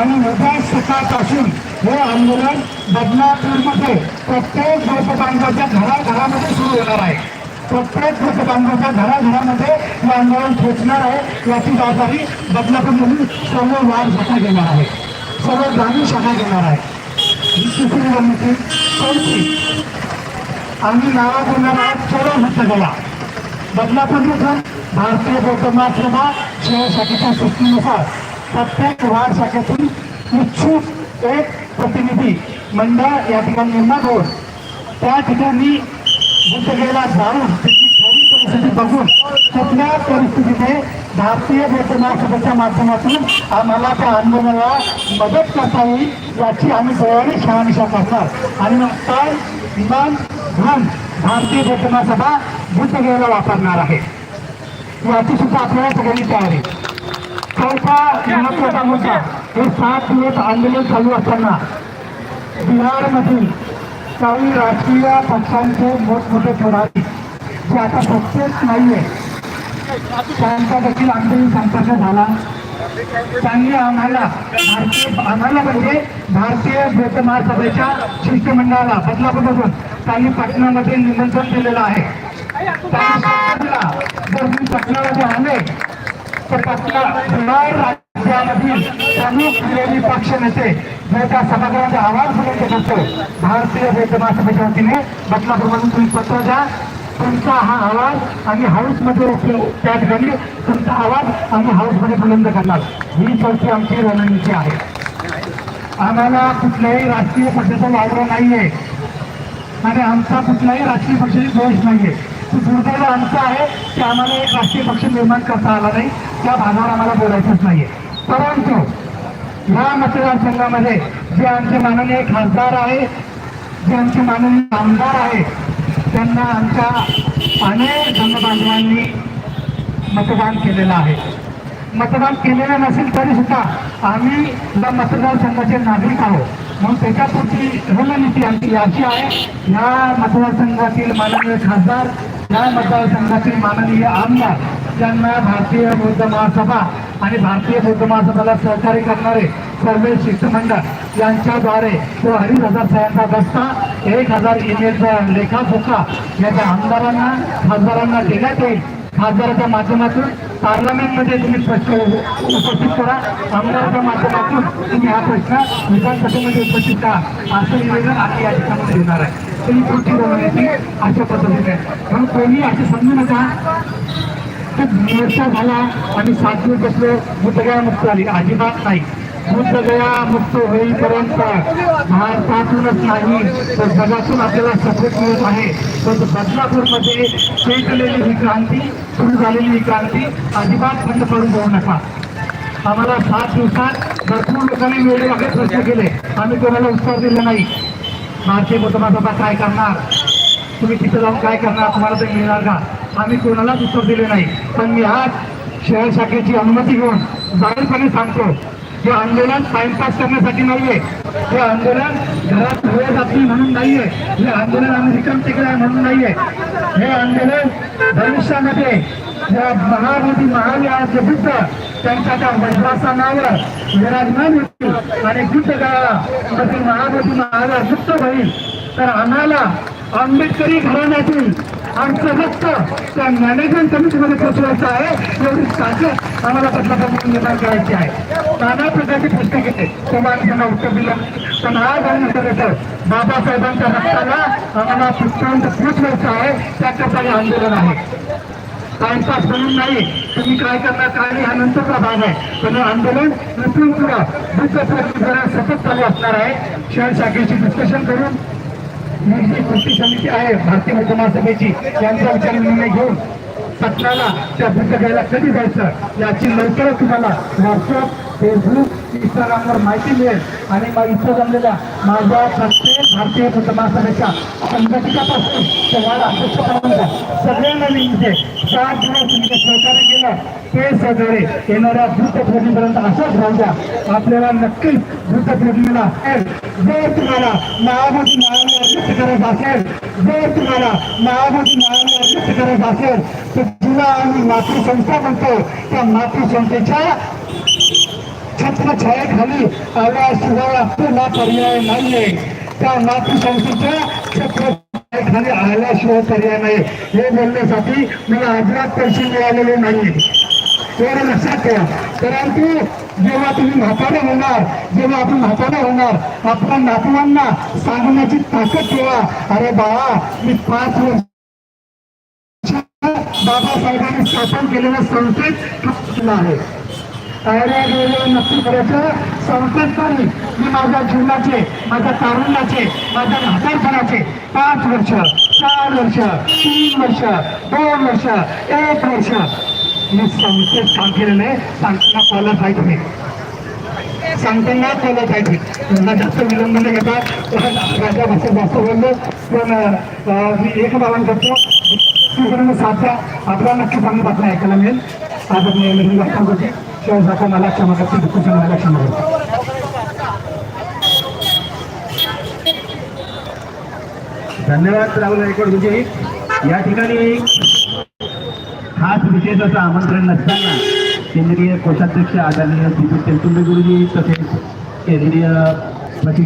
आणि मोठ्या सकाळपासून हे आंदोलन बदलापूरमध्ये प्रत्येक बांधवाच्या घराघरामध्ये सुरू होणार आहे. प्रत्येक बांधवाच्या घराघरामध्ये हे आंदोलन पोचणार आहे याची जबाबदारी बदलापूरमधून सर्व वाढ शाखा घेणार आहे. सर्व ग्रामीण शाखा घेणार आहे. ही तिसरी रणनीती चौथी. आम्ही नावा बोलणार आहोत चलो मुक्त गोवा भारतीय बौद्ध महासभा शहर सूचनेनुसार प्रत्येक वार्ड शाखेतून इच्छुक एक प्रतिनिधी मंडळ या ठिकाणी निर्माण होऊन त्या ठिकाणी बुद्धगेला जाऊन त्याची परिस्थिती बघून कुठल्या परिस्थितीने भारतीय बौद्ध माध्यमातून आम्हाला त्या आंदोलनाला मदत करता येईल याची आम्ही डोळ्याने शहानिशा करणार. आणि नंतर विमान धन भारतीय वेतनासभा महासभा बुद्धगेला वापरणार आहे याची सुद्धा आपल्याला सगळ्यांनी तयारी. चौथा महत्त्वाचा मुद्दा हे सात दिवस आंदोलन चालू असताना बिहारमधील काही राजकीय पक्षांचे मोठमोठे पुढारी जे आता सत्तेत नाहीये त्यांचा देखील आंदोलन संपर्क झाला. त्यांनी आम्हाला भारतीय आम्हाला म्हणजे भारतीय बौद्ध महासभेच्या शिष्टमंडळाला बदलापूरमधून त्यांनी पाटणामध्ये निमंत्रण दिलेलं आहे. त्यांनी सांगितलं, जर मी पटनामध्ये आले तर पटना बिहार राज्यामधील प्रमुख विरोधी पक्ष नेते जे त्या सभागृहामध्ये आवाज बुलंद करतो भारतीय बौद्ध महासभेच्या वतीने बदलापूरमधून तुम्ही पत्र द्या तुमचा हा आवाज आम्ही हाऊसमध्ये उपयोग त्या ठिकाणी तुमचा आवाज आम्ही हाऊसमध्ये बुलंद करणार ही चौथी आमची रणनीती आहे आम्हाला कुठल्याही राजकीय पक्षाचा नाही आहे आणि आमचा कुठलाही राजकीय पक्षाची दोष आहे तो दुर्दैव आमचा आहे. की आम्हाला एक राष्ट्रीय पक्ष निर्माण करता आला नाही. त्या भागावर आम्हाला बोलायचंच नाहीये. परंतु ह्या मतदारसंघामध्ये जे आमचे माननीय खासदार आहे जे आमचे माननीय आमदार आहे त्यांना आमच्या अनेक जनबांधवांनी मतदान केलेलं आहे. मतदान केलेलं नसेल तरी सुद्धा आम्ही या मतदारसंघाचे नागरिक आहोत. म्हणून त्याच्यापुरती रणनीती आमची याची आहे. या मतदारसंघातील माननीय खासदार या मतदारसंघातील माननीय आमदार ज्यांना भारतीय बौद्ध महासभा आणि भारतीय बौद्ध महासभाला सहकार्य करणारे सर्व शिष्टमंडळ यांच्याद्वारे तो अडीच हजार सह्यांचा दस्ता एक हजार ईमेलचा लेखाजोखा याच्या आमदारांना खासदारांना देण्यात येईल. खासदाराच्या माध्यमातून पार्लमेंटमध्ये तुम्ही प्रश्न उपस्थित करा. आमदाराच्या माध्यमातून तुम्ही हा प्रश्न विधानसभेमध्ये उपस्थित करा. असं निवेदन आम्ही या ठिकाणी देणार आहे. ही पुढची बनवण्याची अशा पद्धतीने आहे. म्हणून कोणी असे समजू नका खूप मोर्चा झाला आणि सात दिवस बसलो बुद्धगया मुक्त झाली. अजिबात नाही. बुद्धगया मुक्त होईपर्यंत भारतातूनच नाही तर जगातून आपल्याला सपोर्ट मिळत आहे. पण बदलापूरमध्ये पेटलेली ही क्रांती सुरू झालेली ही क्रांती अजिबात बंद पडून जाऊ नका. आम्हाला सात दिवसात भरपूर लोकांनी वेगवेगळे प्रश्न केले. आम्ही कोणाला उत्तर दिलं नाही. भारतीय बाबा काय करणार? तुम्ही तिथं जाऊन काय करणार? तुम्हाला ते मिळणार का? आम्ही कोणालाच उत्तर दिले नाही. पण मी आज शहर शाखेची अनुमती घेऊन जाहीरपणे सांगतो हे आंदोलन टाइमपास करण्यासाठी नाहीये. हे आंदोलन घरात वेळ जातील म्हणून नाहीये. हे आंदोलन आम्ही रिकाम टेकलं आहे म्हणून नाहीये. हे आंदोलन भविष्यामध्ये या महामोठी महाविहाराचे बुद्ध त्यांच्या त्या वज्रासनावर विराजमान होतील आणि बुद्ध काळामध्ये महामोठी महाविहार मुक्त होईल तर आम्हाला आंबेडकरी घराण्यातील आमचं रक्त त्या मॅनेजमेंट कमिटीमध्ये पोचवायचं आहे एवढी ताकद आम्हाला बदलापासून निर्माण करायची आहे. नाना प्रकारचे प्रश्न घेते. त्या माणसांना उत्तर दिलं. पण आज आम्ही उत्तर बाबासाहेबांच्या रक्ताला आम्हाला पुष्पांत पोचवायचं आहे त्याकरता हे आंदोलन आहे. टाइमपास म्हणून नाही. तुम्ही काय करणार काय नाही हा नंतरचा भाग आहे. पण आंदोलन इथून पुढं बुद्ध सतत चालू असणार आहे. शहर शाखेची डिस्कशन करून ही जी कृती समिती आहे भारतीय बौद्ध महासभेची यांचा विचार निर्णय घेऊन पत्राला त्या बुद्ध घ्यायला कधी जायचं याची लवकरच तुम्हाला व्हॉट्सअप फेसबुक इंस्टाग्रामवर माहिती मिळेल. आणि मग इथं जमलेल्या माझ्या प्रत्येक भारतीय बौद्ध महासभेच्या संघटकापासून ते वाढ अध्यक्षपर्यंत सगळ्यांना मी इथे सात दिवस तुम्ही जे सहकार्य केलं. ते सहकार्य येणाऱ्या बुद्ध असंच राहू द्या. आपल्याला नक्कीच बुद्ध पौर्णिमेला जर तुम्हाला महाभूती न्यायालय मुक्त करायचं असेल जर तुम्हाला महाभूती न्यायालय मुक्त करायचं असेल तर तुला आम्ही मातृसंस्था म्हणतो त्या मातृसंस्थेच्या छत्रछायाखाली आल्याशिवाय आपल्याला पर्याय नाहीये. त्या मातृसंस्थेच्या छत्रछायाखाली आल्याशिवाय पर्याय नाही. हे बोलण्यासाठी मला अजिबात पैसे मिळालेले नाही तेवढं लक्षात ठेवा. परंतु जेव्हा तुम्ही म्हातारे होणार जेव्हा आपण म्हातारे होणार आपल्या नातवांना सांगण्याची ताकद ठेवा. अरे बाळा मी पाच वर्ष बाबासाहेबांनी स्थापन केलेल्या संस्थेत आहे. अरे नक्की करायचं. संकेत मी माझ्या जीवनाचे माझ्या तारुण्याचे माझ्या म्हातारपणाचे पाच वर्ष चार वर्ष तीन वर्ष दोन वर्ष एक वर्ष मी संकेत सांगितलेलं नाही सांगताना कॉलर आहे तुम्ही. सांगताना कॉलर आहे तुम्ही. जास्त विलंब न घेता राजा भाषेत जास्त बोललो. पण मी एक बाबा करतो. तिकडून साध्या आपला नक्की चांगली बातमी ऐकायला मिळेल. आज मी वाटतो होते शिवाय सारखा मला क्षमा करते दुःख मला क्षमा करते. धन्यवाद राहुल गायकवाड गुरुजी या ठिकाणी खास विशेष असं आमंत्रण नसताना केंद्रीय कोषाध्यक्ष आदरणीय दीपक तेलतुंबे गुरुजी तसेच केंद्रीय प्रशिक्षण